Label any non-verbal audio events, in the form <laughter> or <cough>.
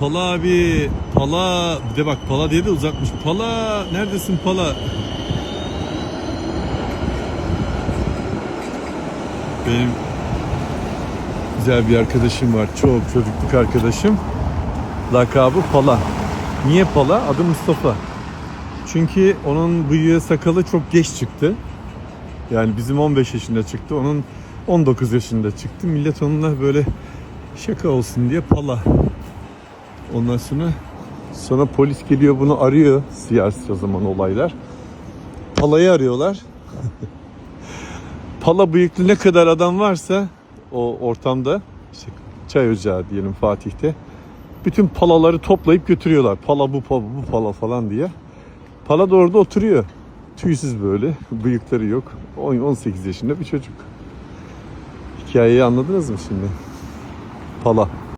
Pala abi. Pala. Bir de bak Pala diye de uzatmış. Pala. Neredesin Pala? Benim güzel bir arkadaşım var. Çok çocukluk arkadaşım. Lakabı Pala. Niye Pala? Adı Mustafa. Çünkü onun bıyığı sakalı çok geç çıktı. Yani bizim 15 yaşında çıktı. Onun 19 yaşında çıktı. Millet onunla böyle şaka olsun diye Pala. Ondan sonra sonra polis geliyor bunu arıyor. Siyasi o zaman olaylar. Pala'yı arıyorlar. <laughs> Pala bıyıklı ne kadar adam varsa o ortamda işte çay ocağı diyelim Fatih'te bütün palaları toplayıp götürüyorlar. Pala bu pala bu pala falan diye. Pala da orada oturuyor. Tüysüz böyle. Bıyıkları yok. 10 18 yaşında bir çocuk. Hikayeyi anladınız mı şimdi? Pala.